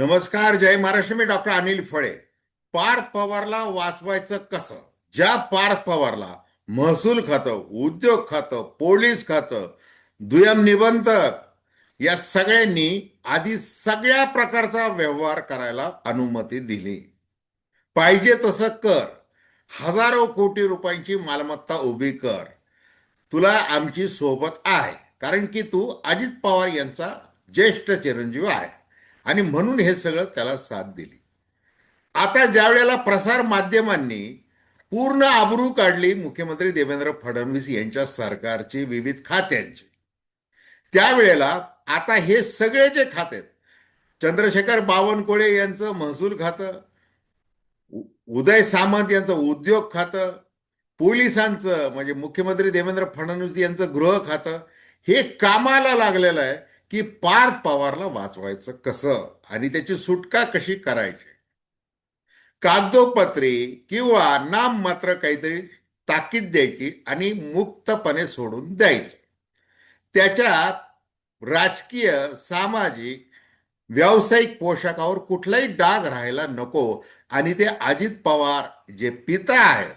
नमस्कार जय महाराष्ट्र. मी डॉक्टर अनिल फळे. पार्थ पवारला वाचवायचं कसं? ज्या पार्थ पवारला महसूल खातं उद्योग खातं पोलीस खातं दुय्यम निबंधक या सगळ्यांनी आधी सगळ्या प्रकारचा व्यवहार करायला अनुमती दिली. पाहिजे तसं कर. हजारो कोटी रुपयांची मालमत्ता उभी कर. तुला आमची सोबत आहे. कारण की तू अजित पवार यांचा ज्येष्ठ चिरंजीव आहे. आणि म्हणून हे सगळं त्याला साथ दिली. आता ज्या वेळेला प्रसार माध्यमांनी पूर्ण आबरू काढली मुख्यमंत्री देवेंद्र फडणवीस यांच्या सरकारची विविध खात्यांची त्यावेळेला आता हे सगळे जे खाते चंद्रशेखर बावनकुळे यांचं महसूल खातं उदय सामंत यांचं उद्योग खातं पोलिसांचं म्हणजे मुख्यमंत्री देवेंद्र फडणवीस यांचं गृह खातं हे कामाला लागलेलं आहे. की पार्थ पवारला वाचवायचं कसं? आणि त्याची सुटका कशी करायची? कागदोपत्री किंवा नाम मात्र काहीतरी ताकीद द्यायची आणि मुक्तपणे सोडून द्यायचं. त्याच्यात राजकीय सामाजिक व्यावसायिक पोशाखावर कुठलाही डाग राहायला नको. आणि ते अजित पवार जे पिता आहेत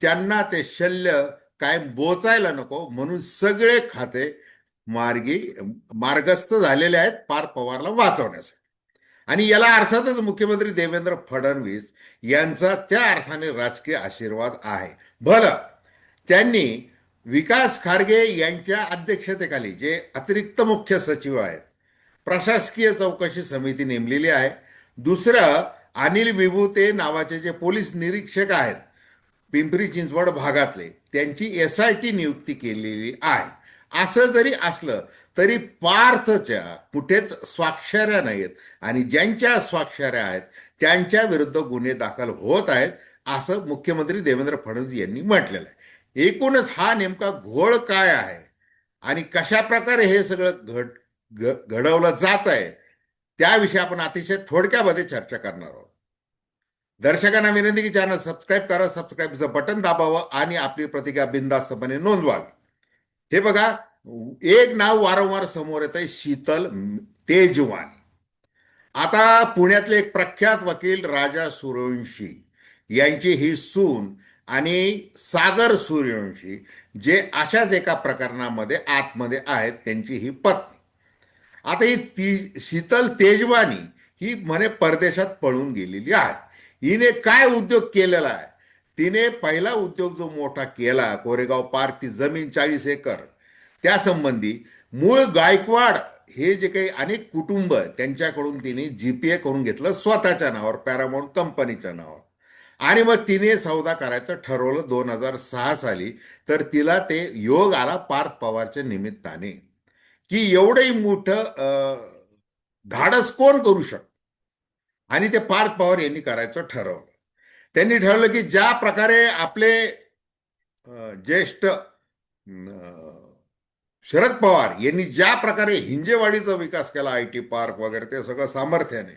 त्यांना ते शल्य कायम बोचायला नको म्हणून सगळे खाते मार्गी मार्गस्थ झालेले आहेत पार पवारला वाचवण्यासाठी. आणि याला अर्थातच मुख्यमंत्री देवेंद्र फडणवीस यांचा त्या अर्थाने राजकीय आशीर्वाद आहे. भलं त्यांनी विकास खारगे यांच्या अध्यक्षतेखाली जे अतिरिक्त मुख्य सचिव आहेत प्रशासकीय चौकशी समिती नेमलेली आहे. दुसरं अनिल विभूते नावाचे जे पोलीस निरीक्षक आहेत पिंपरी चिंचवड भागातले त्यांची एस आय टी नियुक्ती केलेली आहे. असं जरी असलं तरी पार्थच्या कुठेच स्वाक्षऱ्या नाहीत. आणि ज्यांच्या स्वाक्षऱ्या आहेत त्यांच्या विरुद्ध गुन्हे दाखल होत आहेत असं मुख्यमंत्री देवेंद्र फडणवीस यांनी म्हटलेलं आहे. एकूणच हा नेमका घोळ काय आहे? आणि कशा प्रकारे हे सगळं घड घडवलं जात आहे? त्याविषयी आपण अतिशय थोडक्यामध्ये चर्चा करणार आहोत. दर्शकांना विनंती की चॅनल सबस्क्राईब करा सबस्क्राईबचं बटन दाबावं आणि आपली प्रतिक्रिया बिनधास्तपणे नोंदवावी. हे बघा एक नाव वारंवार समोर येत आहे शीतल तेजवानी. आता पुण्यातले एक प्रख्यात वकील राजा सूर्यवंशी यांची ही सून आणि सागर सूर्यवंशी जे अशाच एका प्रकरणामध्ये आतमध्ये आहेत त्यांची ही पत्नी. आता ही ती शीतल तेजवानी ही म्हणे परदेशात पळून गेलेली आहे. हिने काय उद्योग केलेला आहे? तिने पहिला उद्योग जो मोठा केला कोरेगाव पार्कची जमीन चाळीस एकर. त्यासंबंधी मूळ गायकवाड हे जे काही अनेक कुटुंब त्यांच्याकडून तिने जी पी ए करून घेतलं स्वतःच्या नावावर पॅरामाऊंट कंपनीच्या नावावर. आणि मग तिने सौदा करायचं ठरवलं दोन हजार सहा साली तर तिला ते योग आला पार्थ पवारच्या निमित्ताने. की एवढंही मोठं धाडस कोण करू शकतं? आणि ते पार्थ पवार यांनी करायचं ठरवलं. त्यांनी ठरवलं की ज्या प्रकारे आपले ज्येष्ठ शरद पवार यांनी ज्या प्रकारे हिंजेवाडीचा विकास केला आय टी पार्क वगैरे ते सगळं सामर्थ्याने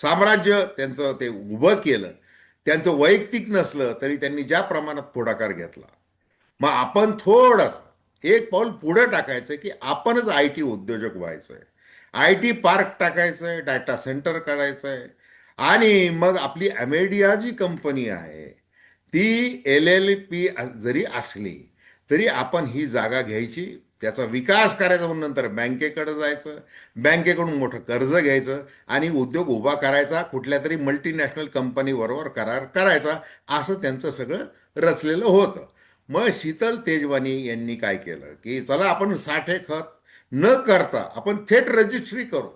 साम्राज्य त्यांचं ते उभं केलं त्यांचं वैयक्तिक नसलं तरी त्यांनी ज्या प्रमाणात पुढाकार घेतला. मग आपण थोडंसं एक पाऊल पुढे टाकायचं की आपणच आय टी उद्योजक व्हायचं आहे आय टी पार्क टाकायचं आहे डाटा सेंटर करायचं आहे आणि मग आपली अमेडिया जी कंपनी आहे ती एल एल पी जरी असली तरी आपण ही जागा घ्यायची. त्याचा विकास करायचा म्हणून नंतर बँकेकडे जायचं बँकेकडून मोठं कर्ज घ्यायचं आणि उद्योग उभा करायचा कुठल्या तरी मल्टीनॅशनल कंपनीबरोबर करार करायचा असं त्यांचं सगळं रचलेलं होतं. मग शीतल तेजवानी यांनी काय केलं की चला आपण साठे खत न करता आपण थेट रजिस्ट्री करू.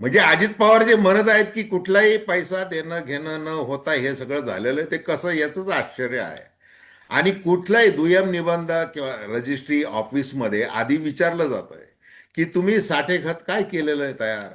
म्हणजे अजित पवार जे म्हणत आहेत की कुठलाही पैसा देणं घेणं न होता हे सगळं झालेलं ते कसं याचंच आश्चर्य आहे. आणि कुठलाही दुय्यम निबंध किंवा रजिस्ट्री ऑफिसमध्ये आधी विचारलं जात आहे की तुम्ही साठे खत काय केलेलं आहे तयार?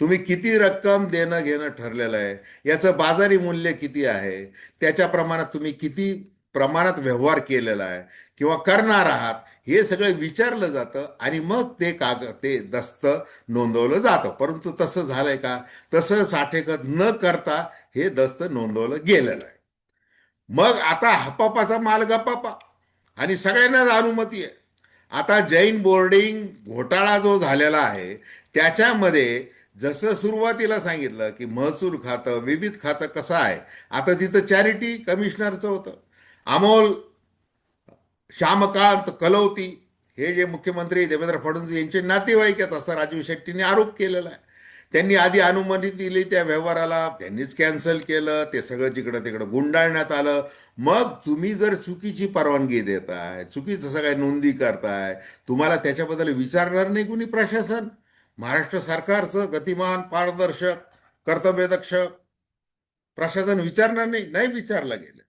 तुम्ही किती रक्कम देणं घेणं ठरलेलं आहे? याचं बाजारी मूल्य किती आहे? त्याच्या प्रमाणात तुम्ही किती प्रमाणात व्यवहार केलेला आहे? किंवा करणार आहात? हे सगळं विचारलं जातं आणि मग ते काग ते दस्त नोंदवलं जातं. परंतु तसं झालंय का? तसं साठेकत न करता हे दस्त नोंदवलं गेलेलं आहे मग आता हपापाचा माल गपापा. आणि सगळ्यांनाच अनुमती आहे. आता जैन बोर्डिंग घोटाळा जो झालेला आहे त्याच्यामध्ये जसं सुरुवातीला सांगितलं की महसूल खातं विविध खातं कसं आहे आता तिथं चॅरिटी कमिशनरचं होतं. अमोल श्यामकांत कलौती हे जे मुख्यमंत्री देवेंद्र फडणवीस यांचे नातेवाईक आहेत असं राजीव शेट्टीने आरोप केलेला आहे. त्यांनी आधी अनुमती दिली त्या व्यवहाराला त्यांनीच कॅन्सल केलं ते सगळं जिकडं तिकडं गुंडाळण्यात आलं. मग तुम्ही जर चुकीची परवानगी देताय चुकीचं सगळ्या नोंदी करताय तुम्हाला त्याच्याबद्दल विचारणार नाही कुणी प्रशासन? महाराष्ट्र सरकारचं गतिमान पारदर्शक कर्तव्यदक्ष प्रशासन विचारणार नाही नाही विचारलं गेलं.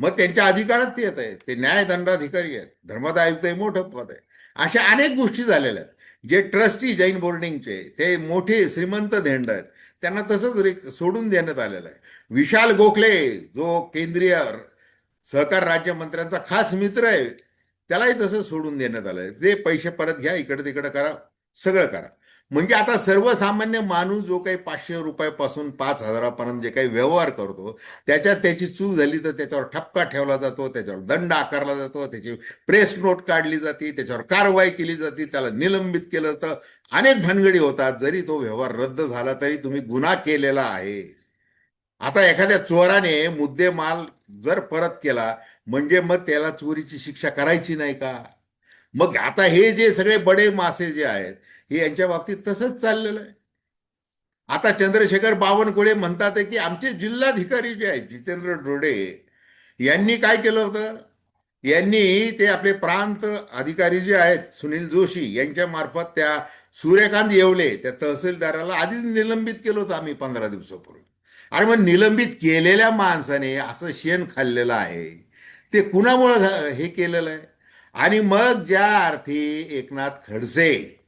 मग त्यांच्या अधिकारात ते येत आहे ते न्यायदंडाधिकारी आहेत. धर्मदाय आयुक्त हे मोठं पद आहे. अशा अनेक गोष्टी झालेल्या आहेत. जे ट्रस्टी जैन बोर्डिंगचे ते मोठे श्रीमंत धेंड आहेत. त्यांना तसंच रे सोडून देण्यात आलेलं आहे. विशाल गोखले जो केंद्रीय सहकार राज्यमंत्र्यांचा खास मित्र आहे त्यालाही तसं सोडून देण्यात आलं आहे ते पैसे परत घ्या इकडे तिकडे करा सगळं करा. म्हणजे आता सर्वसामान्य माणूस जो काही पाचशे रुपयापासून पाच हजारापर्यंत जे काही व्यवहार करतो त्याच्यात त्याची चूक झाली तर त्याच्यावर ठपका ठेवला जातो त्याच्यावर दंड आकारला जातो त्याची प्रेस नोट काढली जाते त्याच्यावर कारवाई केली जाते त्याला निलंबित केलं जातं अनेक भानगडी होतात. जरी तो व्यवहार रद्द झाला तरी तुम्ही गुन्हा केलेला आहे. आता एखाद्या चोराने मुद्देमाल जर परत केला म्हणजे मग त्याला चोरीची शिक्षा करायची नाही का? मग आता हे जे सगळे बडे मासे जे आहेत हे यांच्या बाबतीत तसंच चाललेलं आहे. आता चंद्रशेखर बावनकुळे म्हणतात की आमचे जिल्हाधिकारी जे आहेत जितेंद्र डोडे यांनी काय केलं होतं? यांनी ते आपले प्रांत अधिकारी जे आहेत सुनील जोशी यांच्या मार्फत त्या सूर्यकांत येवले त्या तहसीलदाराला आधीच निलंबित केलं होतं आम्ही पंधरा दिवसापूर्वी. आणि मग निलंबित केलेल्या माणसाने असं शेण खाल्लेलं आहे. ते कुणामुळं हे केलेलं आहे? आणि मग ज्या अर्थी एकनाथ खडसे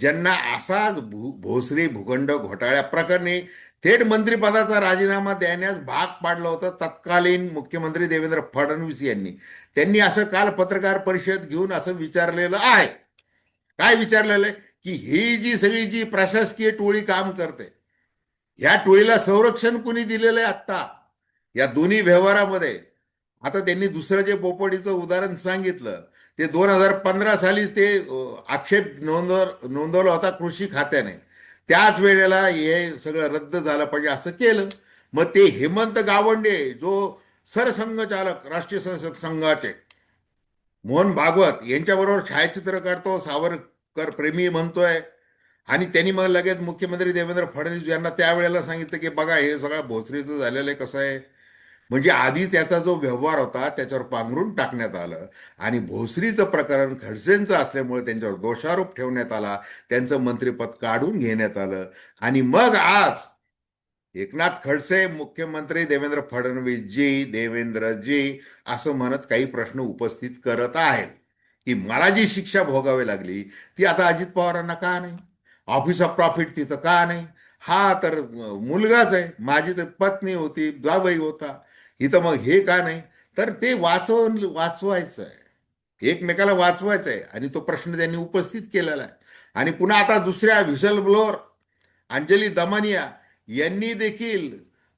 ज्यांना असाच भू भोसरी भूखंड घोटाळ्या प्रकरणी थेट मंत्रिपदाचा राजीनामा देण्यास भाग पाडला होता तत्कालीन मुख्यमंत्री देवेंद्र फडणवीस यांनी. त्यांनी असं काल पत्रकार परिषद घेऊन असं विचारलेलं आहे. काय विचारलेलं आहे? की ही जी सगळी जी प्रशासकीय टोळी काम करते या टोळीला संरक्षण कुणी दिलेलं आहे आत्ता? या दोन्ही व्यवहारामध्ये. आता त्यांनी दुसरं जे पोपटीचं उदाहरण सांगितलं ते दोन हजार पंधरा सालीच ते आक्षेप नोंदव नोंदवला होता कृषी खात्याने. त्याच वेळेला हे सगळं रद्द झालं पाहिजे असं केलं. मग ते हेमंत गावंडे जो सरसंघचालक राष्ट्रीय संसद संघाचे मोहन भागवत यांच्याबरोबर छायाचित्र काढतो सावरकर प्रेमी म्हणतोय. आणि त्यांनी मग लगेच मुख्यमंत्री देवेंद्र फडणवीस यांना त्यावेळेला सांगितलं की बघा हे सगळं भोसरीचं झालेलं आहे कसं आहे? म्हणजे आधी त्याचा जो व्यवहार होता त्याच्यावर पांघरून टाकण्यात आलं आणि भोसरीचं प्रकरण खडसेंचं असल्यामुळे त्यांच्यावर दोषारोप ठेवण्यात आला त्यांचं मंत्रिपद काढून घेण्यात आलं आणि मग आज एकनाथ खडसे मुख्यमंत्री देवेंद्र फडणवीसजी देवेंद्रजी असं म्हणत काही प्रश्न उपस्थित करत आहेत की मला जी शिक्षा भोगावी लागली ती आता अजित पवारांना का नाही? ऑफिस ऑफ प्रॉफिट तिथं का नाही? हा तर मुलगाच आहे माझी तर पत्नी होती जावई होता. इथं मग हे का नाही? तर ते वाचवून वाचवायचं आहे एकमेकाला वाचवायचं आहे आणि तो प्रश्न त्यांनी उपस्थित केलेला आहे. आणि पुन्हा आता दुसऱ्या व्हिसल ब्लोअर अंजली दमानिया यांनी देखील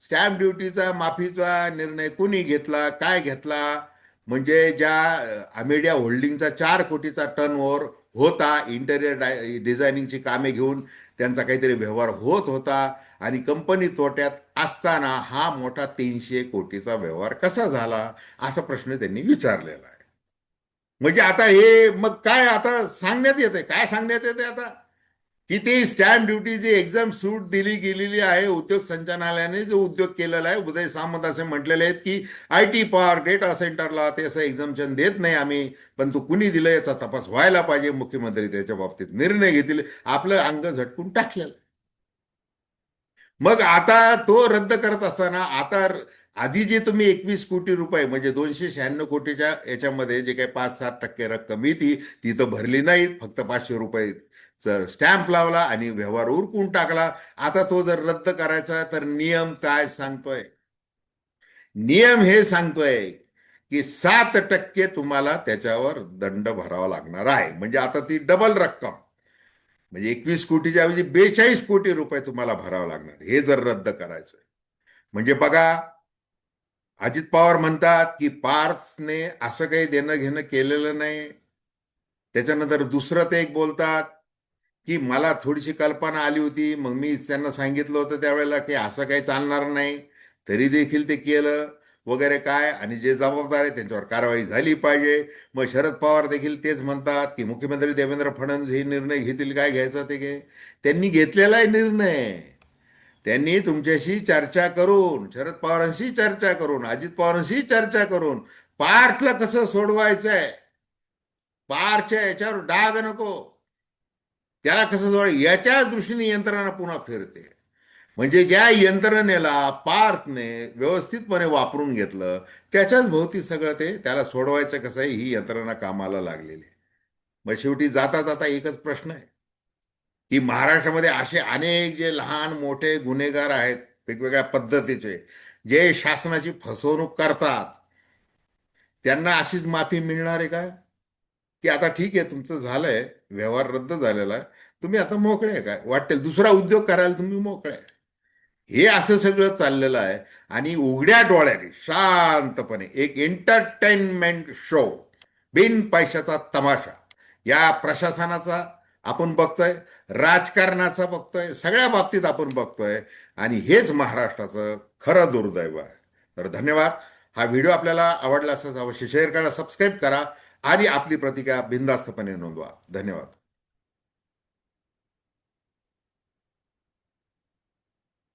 स्टॅम्प ड्युटीचा माफीचा निर्णय कुणी घेतला काय घेतला? म्हणजे ज्या अमेडिया होल्डिंगचा चार कोटीचा टर्नओव्हर होता इंटेरियर डाय डिझायनिंगची कामे घेऊन त्यांचा काहीतरी व्यवहार होत होता आणि कंपनी तोट्यात असताना हा मोठा तीनशे कोटीचा व्यवहार कसा झाला असा प्रश्न त्यांनी विचारलेला आहे. म्हणजे आता हे मग काय आता सांगण्यात येते काय सांगण्यात येते आता? की ती स्टॅम्प ड्युटी जी एक्झाम सूट दिली गेलेली आहे. उद्योग संचालनालयाने जो उद्योग केलेला आहे उदय सामंत असे म्हटलेले आहेत की आय टी पार्क डेटा सेंटरला ते असं एक्झामशन देत नाही आम्ही पण तो कुणी दिलं याचा तपास व्हायला पाहिजे. मुख्यमंत्री त्याच्या बाबतीत निर्णय घेतील. आपलं अंग झटकून टाकलेलं मग आता तो रद्द करत असताना आता आधी जे तुम्ही एकवीस कोटी रुपये म्हणजे दोनशे शहाण्णव कोटीच्या याच्यामध्ये जे काही पाच सात टक्के रक्कम येते ती तर भरली नाही. फक्त पाचशे रुपये स्टॅम्प लावला आणि व्यवहार उरकून टाकला आता तो जर रद्द करायचा तर नियम काय सांगतोय? नियम हे सांगतोय की सात टक्के तुम्हाला त्याच्यावर दंड भरावा लागणार आहे. म्हणजे आता ती डबल रक्कम. म्हणजे एकवीस कोटीच्या ऐवजी बेचाळीस कोटी रुपये तुम्हाला भरावं लागणार. हे जर रद्द करायचंय. म्हणजे बघा अजित पवार म्हणतात की पार्थने असं काही देणं घेणं केलेलं नाही. त्याच्यानंतर दुसरं ते एक बोलतात की मला थोडीशी कल्पना आली होती. मग मी त्यांना सांगितलं होतं त्यावेळेला की असं काही चालणार नाही. तरी देखील ते केलं वगैरे काय. आणि जे जबाबदार आहे त्यांच्यावर कारवाई झाली पाहिजे. मग शरद पवार देखील तेच म्हणतात की मुख्यमंत्री देवेंद्र फडणवीस हे निर्णय घेतील काय घ्यायचं ते घे. त्यांनी घेतलेला आहे निर्णय. त्यांनी तुमच्याशी चर्चा करून शरद पवारांशी चर्चा करून अजित पवारांशी चर्चा करून पार्थला कसं सोडवायचंय? पार्थच्या याच्यावर डाग नको. त्याला कसं जवळ याच्या दृष्टीने यंत्रणा पुन्हा फिरते. म्हणजे ज्या यंत्रणेला पार्थने व्यवस्थितपणे वापरून घेतलं त्याच्याच भोवती सगळं ते त्याला सोडवायचं कसं आहे ही यंत्रणा कामाला लागलेली आहे. मग शेवटी जाता जाता एकच प्रश्न आहे. की महाराष्ट्रामध्ये असे अनेक जे लहान मोठे गुन्हेगार आहेत वेगवेगळ्या पद्धतीचे जे शासनाची फसवणूक करतात त्यांना अशीच माफी मिळणार आहे का? की आता ठीक आहे तुमचं झालंय व्यवहार रद्द झालेला आहे. तुम्ही आता मोकळे आहे काय वाटेल. दुसरा उद्योग करायला तुम्ही मोकळे आहे. हे असं सगळं चाललेलं आहे. आणि उघड्या डोळ्याने शांतपणे एक एंटरटेनमेंट शो बिन पैशाचा तमाशा. या प्रशासनाचा आपण बघतोय. राजकारणाचा बघतोय. सगळ्या बाबतीत आपण बघतोय. आणि हेच महाराष्ट्राचं खरं दुर्दैव आहे. तर धन्यवाद. हा व्हिडिओ आपल्याला आवडला असेल अवश्य शेअर करा सबस्क्राईब करा. आणि आपली प्रतिक्रिया बिंदास्तपणे नोंदवा. धन्यवाद.